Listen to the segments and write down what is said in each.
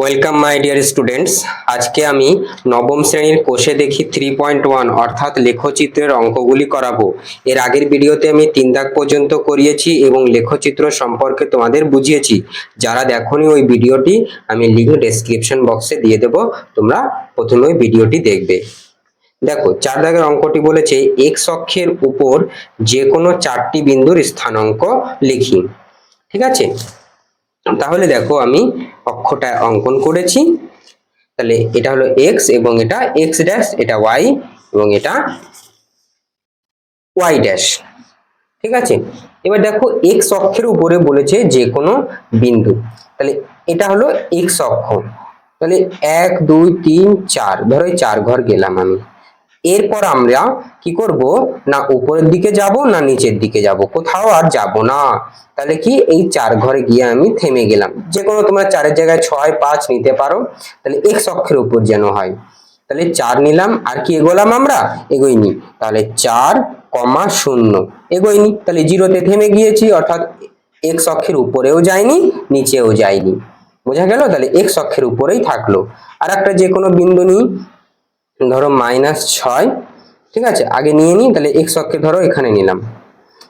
Welcome my dear students আজকে আমি নবম শ্রেণির কোষে দেখি থ্রি পয়েন্ট ওয়ান অর্থাৎ লেখচিত্রের অঙ্কগুলি করাবো। এর আগের ভিডিওতে আমি তিন দাগ পর্যন্ত করিয়েছি এবং লেখচিত্র সম্পর্কে তোমাদের বুঝিয়েছি। যারা দেখোনি ওই ভিডিওটি, আমি লিঙ্ক ডেসক্রিপশন বক্সে দিয়ে দেব। তোমরা প্রথমে ওই ভিডিওটি দেখবে। দেখো, চার দাগের অঙ্কটি বলেছে এক্স অক্ষের উপর যে কোনো চারটি বিন্দুর স্থানাঙ্ক লিখি। ঠিক আছে? তাহলে দেখো আমি অক্ষটা অঙ্কন করেছি। তাহলে এটা হলো এক্স এবং এটা এক্স ড্যাশ এটা ওয়াই এবং এটা ওয়াই ড্যাশ ঠিক আছে? এবার দেখো এক্স অক্ষের উপরে বলেছে যে কোনো বিন্দু। তাহলে এটা হলো এক্স অক্ষ। তাহলে এক, দুই, তিন, চার। ধরো চার ঘর গেলাম আমি। এরপর আমরা কি করব? না উপরের দিকে যাব, না নিচের দিকে যাব, কোথাও আর যাব না। তাহলে কি? এই চার ঘরে গিয়ে আমি থেমে গেলাম। যে কোনো তোমরা চারের জায়গায় ছয়, পাঁচ নিতে পারো। তাহলে এক্স অক্ষের উপর যেন হয়। তাহলে চার নিলাম, আর কি এগোলাম আমরা? এগোইনি তাহলে চার কমা শূন্য। এগোইনি তাহলে জিরোতে থেমে গিয়েছি, অর্থাৎ এক্স অক্ষের উপরেও যায়নি নিচেও যায়নি বোঝা গেল? তাহলে এক্স অক্ষের উপরেই থাকল। আর একটা যে কোনো বিন্দু নিই ধরো মাইনাস ছয়, ঠিক আছে? আগে নিয়ে নিই, তাহলে এক্স অক্ষে ধরো এখানে নিলাম।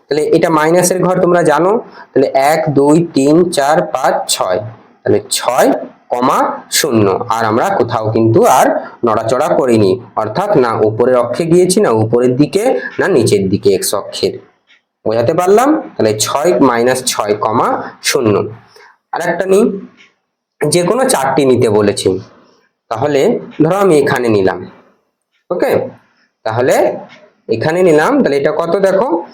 তাহলে এটা মাইনাসের ঘর তোমরা জানো। তাহলে এক, দুই, তিন, চার, পাঁচ, ছয়। তাহলে ছয় কমা শূন্য। আর আমরা কোথাও কিন্তু আর নড়াচড়া করিনি। অর্থাৎ না উপরের অক্ষে গিয়েছি, না উপরের দিকে, না নিচের দিকে এক্স অক্ষের। বোঝাতে পারলাম? তাহলে ছয় মাইনাস ছয় কমা শূন্য। আর একটা নিই। যে কোনো চারটি নিতে বলেছি। তাহলে ধরো আমি এখানে নিলাম। ওকে? তাহলে এখানে নিলাম। তাহলে এটা কত দেখো?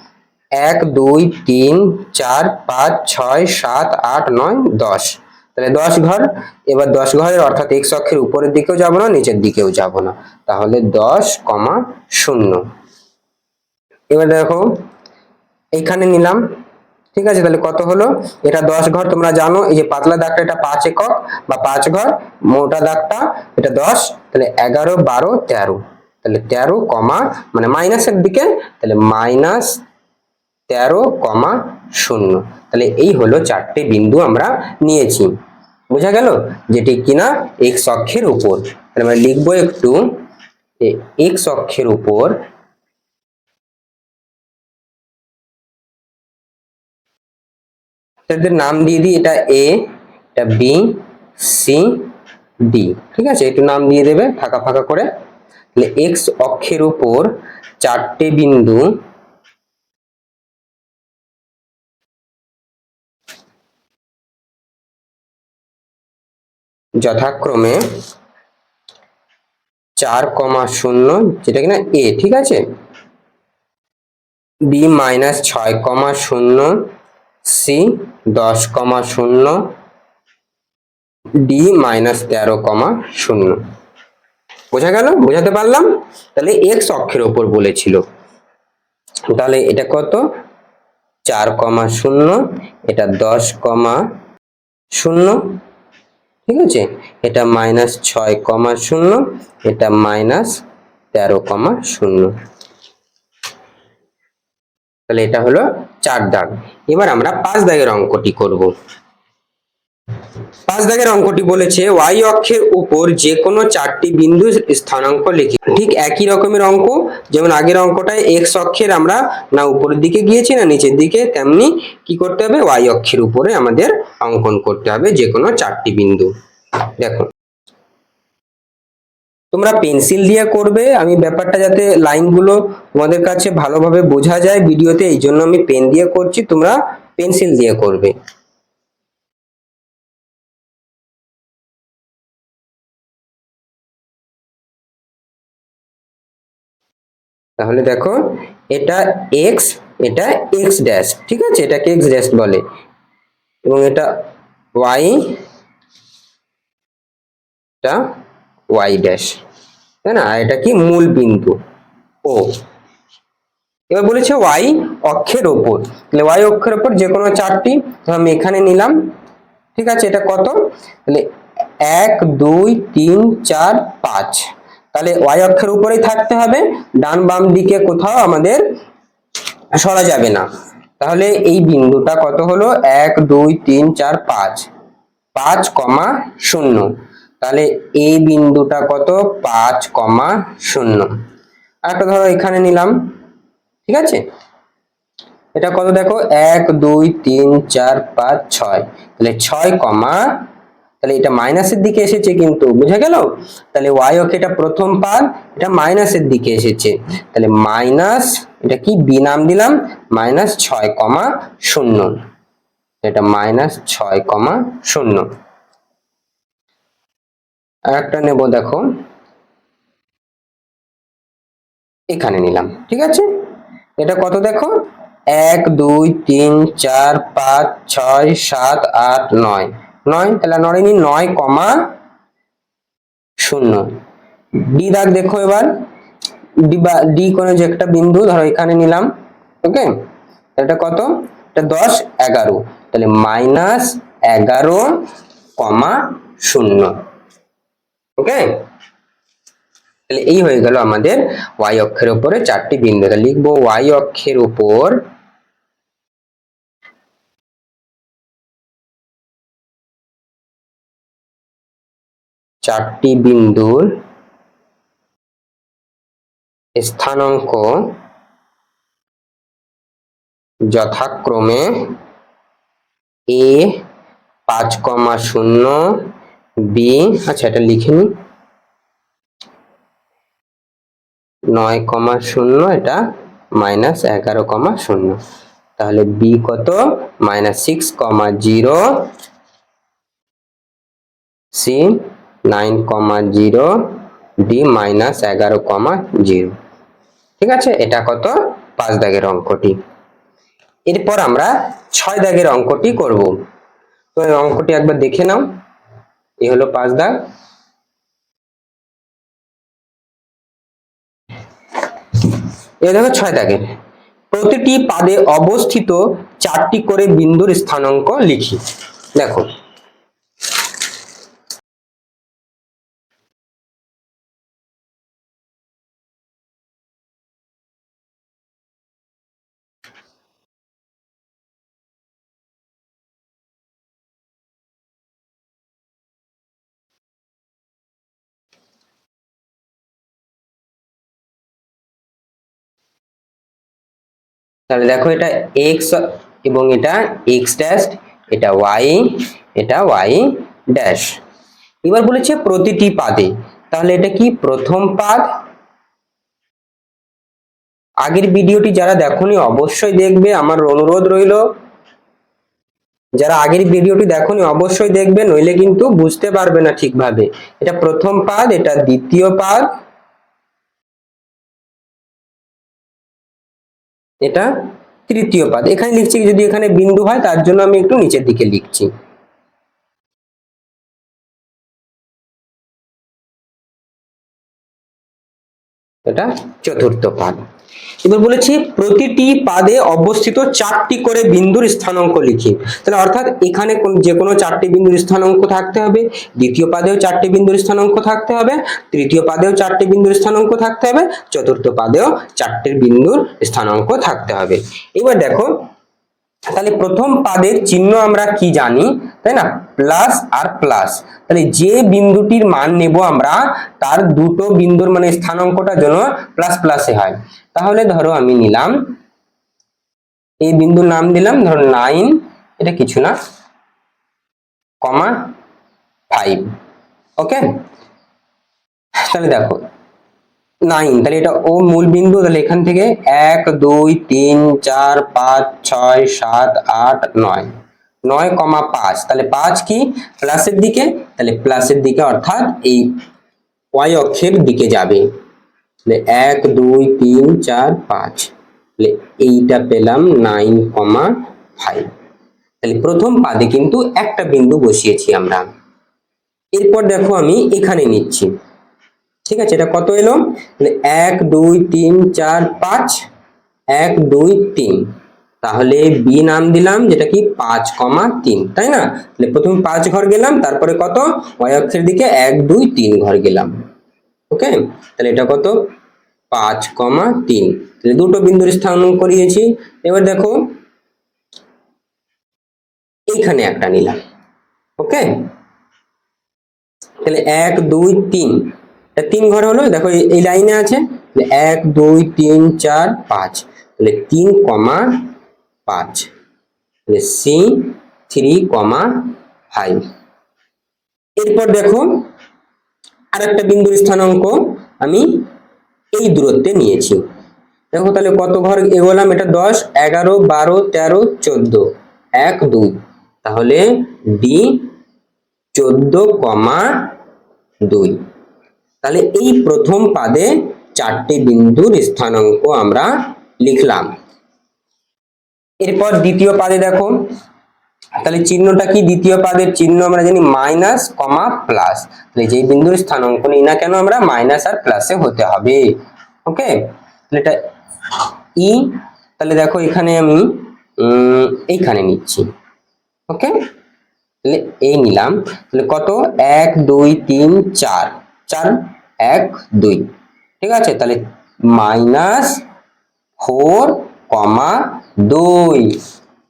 এক, দুই, তিন, চার, পাঁচ, ছয়, সাত, আট, নয়, দশ। তাহলে দশ ঘর। এবার দশ ঘরের অর্থাৎ এক্স অক্ষের উপরের দিকেও যাব না, নিচের দিকেও যাব না। তাহলে দশ কমা শূন্য। এবার দেখো এইখানে নিলাম। ঠিক আছে, তাহলে কত হলো? এটা দশ ঘর, তোমরা জানো, এই যে পাতলা দাগটা, এটা পাঁচ একক বা পাঁচ ঘর, মোটা দাগটা, এটা দশ, তাহলে এগারো, বারো, তেরো। তাহলে তেরো কমা মানে মাইনাসের দিকে, তাহলে মাইনাস তেরো কমা শূন্য। তাহলে এই হলো চারটে বিন্দু আমরা নিয়েছি। বোঝা গেল? যেটি কিনা এক্স অক্ষের উপর। তাহলে আমরা লিখব একটু এক্স অক্ষের উপর এদের নাম দিয়ে দিই, এটা এ এটা বি সি ডি ঠিক আছে? একটু নাম দিয়ে দেবে, ফাঁকা ফাঁকা করে। এক্স অক্ষের উপর চারটে বিন্দু যথাক্রমে চার কমা শূন্য, যেটা কিনা এ ঠিক আছে? বি মাইনাস ছয় কমা শূন্য সি দশ কমা শূন্য ডি মাইনাস তেরো কমা শূন্য। বোঝা গেল? বোঝাতে পারলাম? তাহলে এক্স অক্ষের ওপর বলেছিল। তাহলে এটা কত? চার কমা শূন্য, এটা দশ কমা শূন্য, ঠিক আছে? এটা মাইনাস ছয় কমা শূন্য, এটা মাইনাস তেরো কমা শূন্য। তাহলে এটা হলো চার দাগ। এবার আমরা পাঁচ দাগের অঙ্কটি করব। পাঁচ দাগের অঙ্কটি বলেছে ওয়াই অক্ষের উপর যে কোনো চারটি বিন্দু স্থানাঙ্ক লিখি। ঠিক একই রকমের অঙ্ক, যেমন আগের অঙ্কটায় এক্স অক্ষের আমরা না উপরের দিকে গিয়েছি, না নিচের দিকে, তেমনি কি করতে হবে? ওয়াই অক্ষের উপরে আমাদের অঙ্কন করতে হবে যে কোনো চারটি বিন্দু। দেখো তোমরা পেন্সিল দিয়ে করবে, আমি ব্যাপারটা যাতে লাইনগুলো তোমাদের কাছে ভালোভাবে বোঝা যায় ভিডিওতে, এই জন্য আমি পেন দিয়ে করছি, তোমরা পেন্সিল দিয়ে করবে। তাহলে দেখো, এটা এক্স এটা এক্স ড্যাশ ঠিক আছে? এটাকে এক্স ড্যাশ বলে। এবং এটা ওয়াই এটা ওয়াই ড্যাশ তাই না? এটা কি? মূল বিন্দু ও এবার বলেছে ওয়াই অক্ষের ওপর। তাহলে ওয়াই অক্ষের ওপর যে কোনো চারটি আমি এখানে নিলাম, ঠিক আছে? এটা কত? তাহলে এক, দুই, তিন, চার, পাঁচ। তাহলে ওয়াই অক্ষের উপরেই থাকতে হবে, ডান বাম দিকে কোথাও আমাদের সরা যাবে না। তাহলে এই বিন্দুটা কত হলো? এক, দুই, তিন, চার, পাঁচ। পাঁচ কমা শূন্য। তাহলে এই বিন্দুটা কত? পাঁচ কমা শূন্য। একটা ধরো এখানে নিলাম। ঠিক আছে? এটা কত দেখো? এক, দুই, তিন, চার, পাঁচ, ছয়। তাহলে ছয় কমা তাহলে এটা মাইনাসের দিকে এসেছে কিন্তু, বুঝা গেল? তাহলে ওয়াই অক্ষে এটা প্রথম পাদ এটা মাইনাসের দিকে এসেছে। তাহলে মাইনাস এটা কি? বি নাম দিলাম মাইনাস ছয় কমা শূন্য। এটা মাইনাস ছয় কমা শূন্য। আর একটা নেব দেখো। এখানে নিলাম, ঠিক আছে? এটা কত দেখো? এক, দুই, তিন, চার, পাঁচ, ছয়, সাত, আট, নয়। নয়, তাহলে নয় নি নয় কমা শূন্য। ডি দাগ দেখো এবার। ডি বা ডি কোনো যে একটা বিন্দু, ধরো এখানে নিলাম, ওকে? এটা কত? এটা দশ, এগারো। তাহলে মাইনাস এগারো কমা শূন্য। ওকে? তাহলে এই হয়ে গেল আমাদের ওয়াই অক্ষের উপরে চারটি বিন্দু। লিখব ওয়াই অক্ষের উপর চারটি বিন্দুর স্থানাঙ্ক যথাক্রমে এ পাঁচ কমা শূন্য বি আচ্ছা এটা লিখে নি নয় কমা শূন্য, এটা মাইনাস এগারো কমা শূন্য। তাহলে বি কত? Minus six comma zero C nine comma zero, D minus এগারো কমা জিরো। ঠিক আছে? এটা কত? পাঁচ দাগের অঙ্কটি। এরপর আমরা ছয় দাগের অঙ্কটি করব। তো এই অঙ্কটি একবার দেখে নাও। এই হলো পাঁচ দাগ। এ দেখো ছয় দাগের। প্রতিটি পাদে অবস্থিত চারটি করে বিন্দুর স্থানাঙ্ক লিখি। দেখো তাহলে দেখো এটা এক্স এবং এটা এক্স ড্যাশ এটা ওয়াই এটা ওয়াই ড্যাশ এবার বলেছে প্রতিটি পাদে। তাহলে এটা কি? প্রথম পাদ। আগের ভিডিওটি যারা দেখোনি অবশ্যই দেখবে, আমার অনুরোধ রইল। যারা আগের ভিডিওটি দেখোনি অবশ্যই দেখবে, নইলে কিন্তু বুঝতে পারবে না ঠিকভাবে। এটা প্রথম পাদ, এটা দ্বিতীয় পাদ। এটা তৃতীয় পাদ। এখানে লিখছি যদি এখানে বিন্দু হয়, তার জন্য আমি একটু নিচের দিকে লিখছি। এটা চতুর্থ পাদ। এবার বলেছি প্রতিটি পাদে অবস্থিত চারটি করে বিন্দুর স্থানাঙ্ক লিখি। তাহলে অর্থাৎ এখানে কোন- যে কোনো চারটি বিন্দুর স্থানাঙ্ক থাকতে হবে দ্বিতীয় পাদেও চারটি বিন্দুর স্থানাঙ্ক থাকতে হবে তৃতীয় পাদেও চারটি বিন্দুর স্থানাঙ্ক থাকতে হবে চতুর্থ পাদেও চারটি বিন্দুর স্থানাঙ্ক থাকতে হবে। এবার দেখো তাহলে প্রথম পাদের চিহ্ন আমরা কি জানি? তাই না? প্লাস আর প্লাস। তাহলে যে বিন্দুটির মান নেব আমরা, তার দুটো বিন্দুর মানে স্থানাঙ্কটা যেন প্লাস প্লাসে হয়। তাহলে ধরো আমি নিলাম। এই বিন্দুর নাম দিলাম, ধরো নাইন, এটা কিছু না, কমা ফাইভ। ওকে? তাহলে দেখো নাইন, তাহলে এটা ও মূল বিন্দু, তাহলে এখান থেকে এক, দুই, তিন, চার, পাঁচ, ছয়, সাত, আট, নয়। নয় কমা পাঁচ, তাহলে পাঁচ কি? প্লাসের দিকে, তাহলে প্লাসের দিকে অর্থাৎ এই ওয়াই অক্ষের দিকে যাবে। তাহলে এক, দুই, তিন, চার, পাঁচ, তাহলে এইটা পেলাম নাইন কমা ফাইভ। তাহলে প্রথম পাদে কিন্তু একটা বিন্দু বসিয়েছি আমরা। এরপর দেখো আমি এখানে নিচ্ছি। ঠিক আছে, এটা কত এলো? এক, দুই, তিন, চার, পাঁচ। এক, দুই, তিন। তাহলে বি নাম দিলাম, যেটা কি? পাঁচ কমা তিন, তাই না? প্রথমে পাঁচ ঘর গেলাম, তারপরে কত? ওয়াই অক্ষের দিকে এক, দুই, তিন ঘর গেলাম। ওকে তাহলে এটা কত? পাঁচ কমা তিন। তাহলে দুটো বিন্দুর স্থান করিয়েছি। এবার দেখো, এইখানে একটা নিলাম। ওকে তাহলে এক, দুই, তিন। তিন ঘর হলো, দেখো এই- লাইনে আছে এক, দুই, তিন, চার, পাঁচ। তাহলে তিন কমা পাঁচ। তাহলে সি থ্রি কমা ফাইভ এরপর দেখো, আরেকটা বিন্দুর স্থানাঙ্ক আমি এই দূরত্বে নিয়েছি। দেখো তাহলে কত ঘর এগোলাম? এটা দশ, এগারো, বারো, তেরো, চোদ্দ। এক, দুই। তাহলে ডি চোদ্দ কমা দুই। তাহলে এই প্রথম পাদে চারটি বিন্দুর স্থানাঙ্ক আমরা লিখলাম। এরপর দ্বিতীয় পাদে দেখো, তাহলে চিহ্নটা কি? দ্বিতীয় পাদের চিহ্ন আমরা জানি মাইনাস কমা প্লাস। তাহলে যেই বিন্দুর স্থানাঙ্ক নিই না কেন, আমরা মাইনাস আর প্লাসে হতে হবে। ওকে? তাহলে এটা ই, তাহলে দেখো এখানে আমি এইখানে নিচ্ছি। ওকে? তাহলে এই নিলাম। তাহলে কত? এক, দুই, তিন, চার। চার এক, দুই। ঠিক আছে? তাহলে মাইনাস ফোর কমা দুই।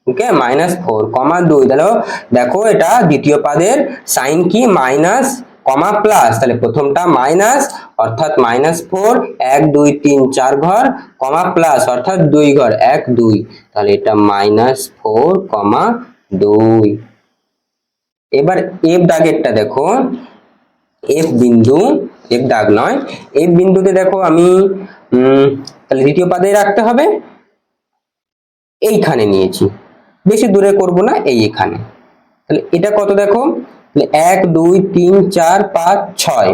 ওকে? মাইনাস ফোর কমা দুই। তাহলে দেখো, এটা দ্বিতীয় পাদের সাইন কি? Minus comma plus. তাহলে প্রথমটা মাইনাস, অর্থাৎ মাইনাস ফোর, এক, দুই, তিন, চার ঘর, কমা প্লাস, অর্থাৎ দুই ঘর, এক, দুই। তাহলে এটা মাইনাস ফোর কমা দুই। এবার এফ দাগেরটা দেখো। এফ বিন্দু এফ দাগ নয়। এফ বিন্দুতে দেখো আমি তাহলে দ্বিতীয় পাদে রাখতে হবে। এইখানে নিয়েছি। বেশি দূরে করব না, এই এখানে। তাহলে এটা কত দেখো? এক, দুই, তিন, চার, পাঁচ, ছয়।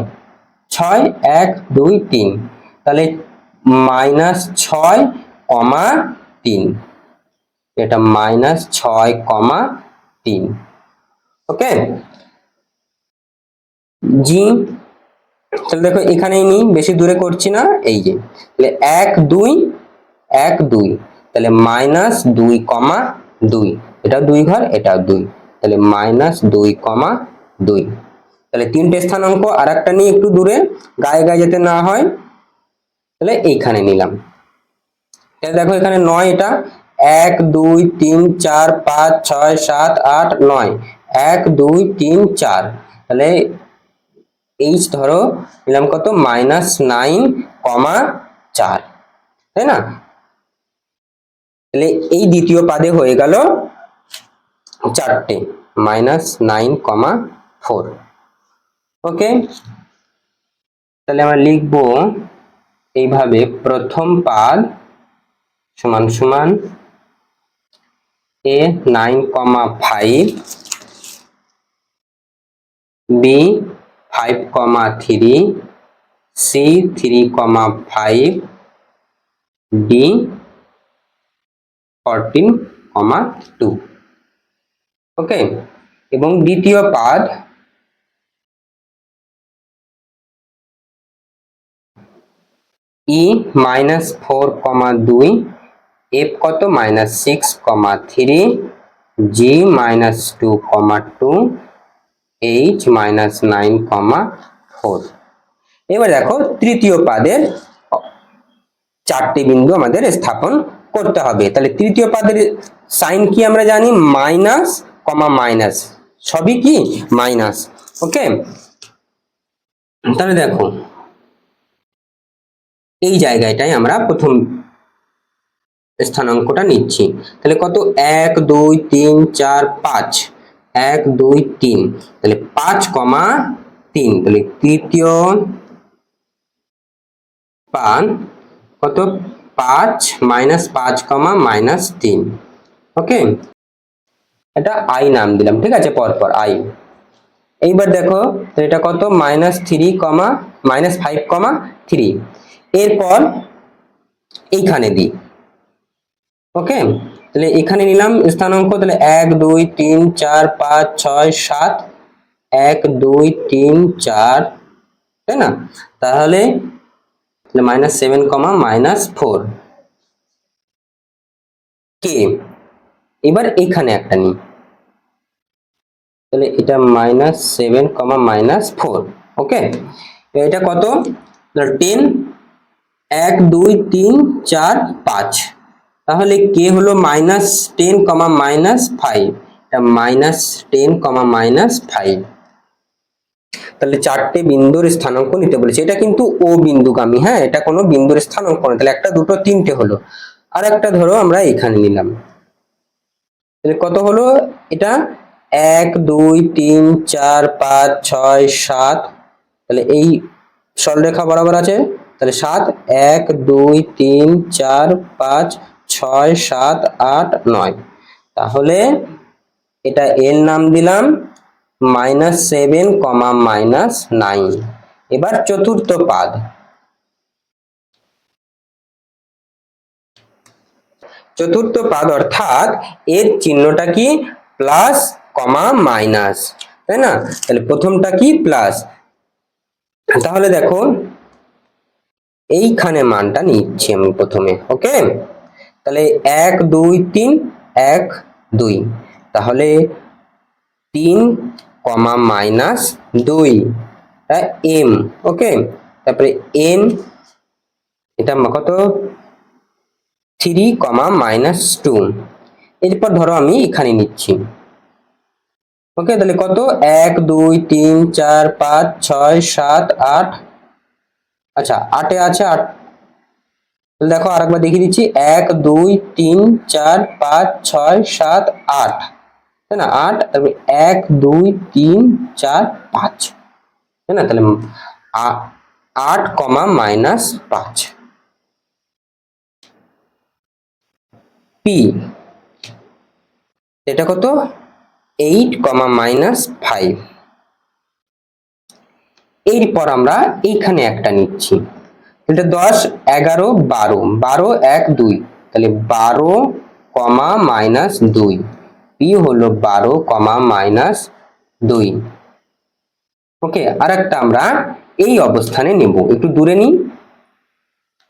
ছয়, এক, দুই, তিন। তাহলে মাইনাস ছয় কমা তিন। এটা মাইনাস ছয় কমা তিন। ওকে? জি তাহলে দেখো এখানেই নিই, বেশি দূরে করছি না, এই যে। তাহলে এক, দুই এক, দুই। তাহলে মাইনাস দুই কমা দুই। এটা দুই ঘর, এটা দুই। তাহলে মাইনাস দুই কমা দুই। তাহলে তিনটে স্থানাঙ্ক আর একটা নিয়ে একটু দূরে, গায়ে গায়ে যেতে না হয়, তাহলে এইখানে নিলাম। তাহলে দেখো এখানে নয় এটা। এক, দুই, তিন, চার, পাঁচ, ছয়, সাত, আট, নয়। এক, দুই, তিন, চার। তাহলে এইচ ধরো, নিলাম কত? মাইনাস নাইন কমা চার। তাই না? তাহলে এই দ্বিতীয় পাদে হয়ে গেল চারটে minus nine comma four okay তাহলে আমরা লিখব এইভাবে প্রথম পাদ সমান সমান A nine comma five B five comma three C three comma five D fourteen comma two. Okay, এবং দ্বিতীয় পাদ ই মাইনাস ফোর কমা দুই, এফ কত minus six comma three, G minus two comma two H minus nine comma four এবার দেখো তৃতীয় পাদের চারটি বিন্দু আমাদের স্থাপন করতে হবে। তাহলে তৃতীয় পাদের সাইন কি আমরা জানি? মাইনাস কমা মাইনাস সবই কি? মাইনাস ওকে তাহলে দেখো, এই জায়গাটায় আমরা প্রথম স্থানাঙ্কটা নিচ্ছি। তাহলে কত? এক, দুই, তিন, চার, পাঁচ। এক, দুই, তিন। তাহলে পাঁচ কমা তিন। তাহলে তৃতীয় পান কত? পাঁচ মাইনাস পাঁচ কমা মাইনাস তিন। ওকে? এটা আই নাম দিলাম, ঠিক আছে? পরপর আই। এইবার দেখো এটা কত? Minus three comma, minus five comma three. এরপর এইখানে দিই ওকে? তাহলে এখানে নিলাম স্থানাঙ্ক, তাহলে এক, দুই, তিন, চার, পাঁচ, ছয়, সাত, এক, দুই, তিন, চার, তাই না? তাহলে minus seven comma minus four কে এবার এখানে একটা নিই। তাহলে এটা minus seven comma minus four okay এটা কত? টেন এক, দুই, তিন, চার, পাঁচ। তাহলে কে হলো minus ten comma minus five minus ten comma minus five তাহলে চারটে বিন্দুর স্থানাঙ্ক নিতে বলেছে। এটা কিন্তু ও বিন্দুগামী হ্যাঁ? এটা কোনো বিন্দুর স্থানাঙ্ক না তাহলে একটা, দুটো, তিনটে হলো। আর একটা ধরো আমরা এখানে নিলাম। তাহলে কত হলো এটা? এক, দুই, তিন, চার, পাঁচ, ছয়, সাত। তাহলে এই সরলরেখা বরাবর আছে। তাহলে সাত, এক, দুই, তিন, চার, পাঁচ ছয়, সাত, আট, নয়। তাহলে এটা এর নাম দিলাম minus seven comma minus nine এবার চতুর্থ পাদ। চতুর্থ পাদ অর্থাৎ এর চিহ্নটা কি? প্লাস কমা মাইনাস তাই না? তাহলে প্রথমটা কি? প্লাস তাহলে দেখো, এইখানে মানটা নিচ্ছি আমি প্রথমে ওকে তাহলে এক, দুই, তিন, এক, দুই। তাহলে তিন কমা মাইনাস দুই এম, ওকে? তারপরে এন, এটা কত? Three comma minus two. এরপর ধরো আমি এখানে নিচ্ছি। ওকে, তাহলে কত? এক, দুই, তিন, চার, পাঁচ, ছয়, সাত, আট। আচ্ছা আটে আছে আট তাহলে দেখো আরেকবার দেখিয়ে দিচ্ছি। এক, দুই, তিন, চার, পাঁচ, ছয়, সাত, আট। তাই না? আট, তারপরে এক, দুই, তিন, চার, পাঁচ। তাই না? তাহলে আট কমা মাইনাস পাঁচ। পি, এটা কত? Eight comma minus five. এরপর আমরা এইখানে একটা নিচ্ছি। এটা দশ, এগারো, বারো। বারো, এক, দুই। তাহলে বারো কমা মাইনাস দুই। পি হলো বারো কমা মাইনাস দুই। ওকে আর একটা আমরা এই অবস্থানে নেব। একটু দূরে নিই।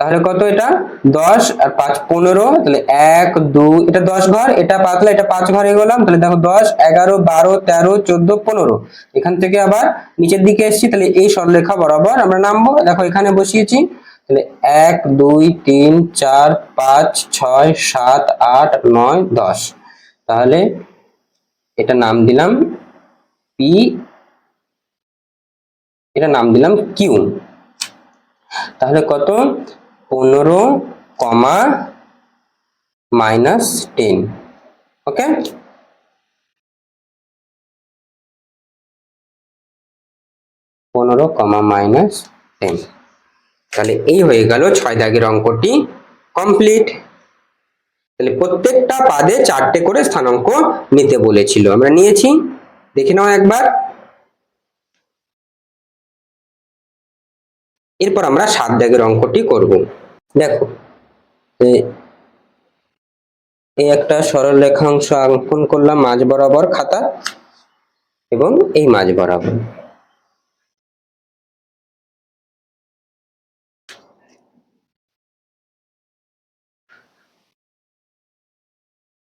তাহলে কত এটা? দশ আর পাঁচ পনেরো, তাহলে এক, দুই। এটা দশ ঘর, এটা পাতলা, এটা পাঁচ ঘরে গেলাম তাহলে দেখো দশ, এগারো, বারো, তেরো, চোদ্দ, পনেরো। এখান থেকে আবার নিচের দিকে এসেছি, তাহলে এই সরলরেখা বরাবর আমরা নামবো। দেখো এখানে বসিয়েছি। তাহলে এক, দুই, তিন, চার, পাঁচ, ছয়, সাত, আট, নয়, দশ। তাহলে এটা নাম দিলাম পি এটা নাম দিলাম কিউ তাহলে কত? পনেরো, কমা, মাইনাস টেন। ওকে? পনেরো, কমা, মাইনাস টেন। তাহলে এই হয়ে গেল ছয় দাগের অঙ্কটি কমপ্লিট তাহলে প্রত্যেকটা পাদে চারটে করে স্থানাঙ্ক নিতে বলেছিল। আমরা নিয়েছি। দেখে নাও একবার। এরপর আমরা সাত দাগের অঙ্কটি করব। দেখো এই একটা সরল রেখাংশ অঙ্কন করলাম মাঝ বরাবর খাতা এবং এই মাঝ বরাবর।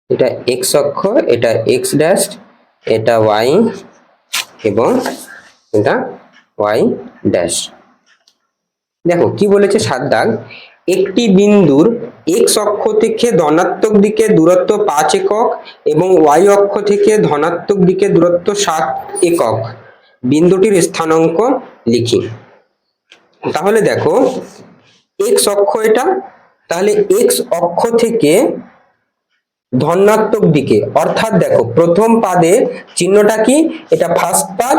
এটা এক্স অক্ষ, এটা এক্স ড্যাশ এটা ওয়াই এবং এটা ওয়াই ড্যাশ দেখো, কি বলেছে সাত দাগ একটি বিন্দুর এক্স অক্ষ থেকে ধনাত্মক দিকে দূরত্ব পাঁচ একক এবং ওয়াই অক্ষ থেকে ধনাত্মক দিকে দূরত্ব সাত একক। বিন্দুটির স্থানাঙ্ক লিখি। তাহলে দেখো এক্স অক্ষ এটা, তাহলে এক্স অক্ষ থেকে ধনাত্মক দিকে। অর্থাৎ দেখো, প্রথম পাদে চিহ্নটা কি? এটা ফার্স্ট পাদ।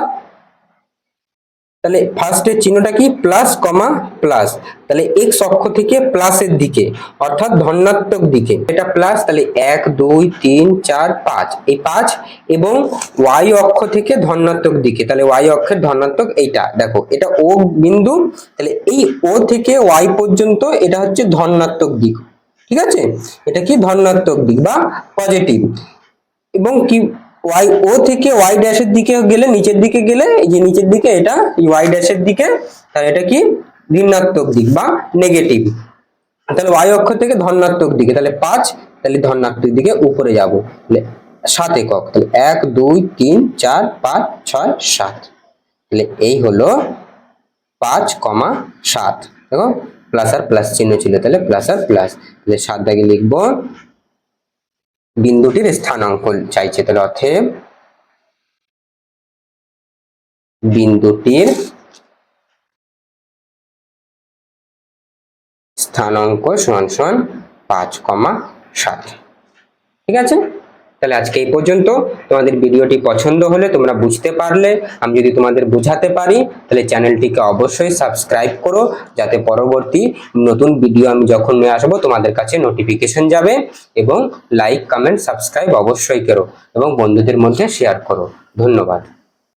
তাহলে ফার্স্টের চিহ্নটা কি? প্লাস কমা প্লাস তাহলে এক্স অক্ষ থেকে প্লাসের দিকে, অর্থাৎ ধনাত্মক দিকে। এটা প্লাস তাহলে এক, দুই, তিন, চার, পাঁচ। এই পাঁচ এবং ওয়াই অক্ষ থেকে ধনাত্মক দিকে। তাহলে ওয়াই অক্ষের ধনাত্মক এইটা। দেখো, এটা ও বিন্দু। তাহলে এই ও থেকে ওয়াই পর্যন্ত এটা হচ্ছে ধনাত্মক দিক। ঠিক আছে? এটা কি ধনাত্মক দিক বা পজিটিভ এবং কি ওয়াই ও থেকে ওয়াই ড্যাশের দিকে গেলে নিচের দিকে গেলে, এই যে নিচের দিকে এটা ওয়াই ড্যাশের দিকে, তাহলে এটা কি? ঋণাত্মক দিক বা নেগেটিভ তাহলে ওয়াই অক্ষ থেকে ধনাত্মক দিকে, তাহলে পাঁচ, তাহলে ধনাত্মক দিকে উপরে যাব। তাহলে সাত একক, তাহলে এক, দুই, তিন, চার, পাঁচ, ছয়, সাত। তাহলে এই হলো পাঁচ কমা সাত। দেখো প্লাস আর প্লাস চিহ্ন ছিল, তাহলে প্লাস আর প্লাস তাহলে সাত দাগে লিখব। বিন্দুটির স্থানাঙ্ক চাইছে, তাহলে অতএব বিন্দুটির স্থানাঙ্ক সমান সমান পাঁচ কমা সাত। ঠিক আছে? তাহলে আজকে এই পর্যন্ত। তোমাদের ভিডিওটি পছন্দ হলে তোমরা বুঝতে পারলে, আমি যদি তোমাদের বোঝাতে পারি, তাহলে চ্যানেলটিকে অবশ্যই সাবস্ক্রাইব করো, যাতে পরবর্তী নতুন ভিডিও আমি যখন নিয়ে আসব, তোমাদের কাছে নোটিফিকেশন যাবে এবং লাইক কমেন্ট সাবস্ক্রাইব অবশ্যই করো এবং বন্ধুদের মধ্যে শেয়ার করো। ধন্যবাদ।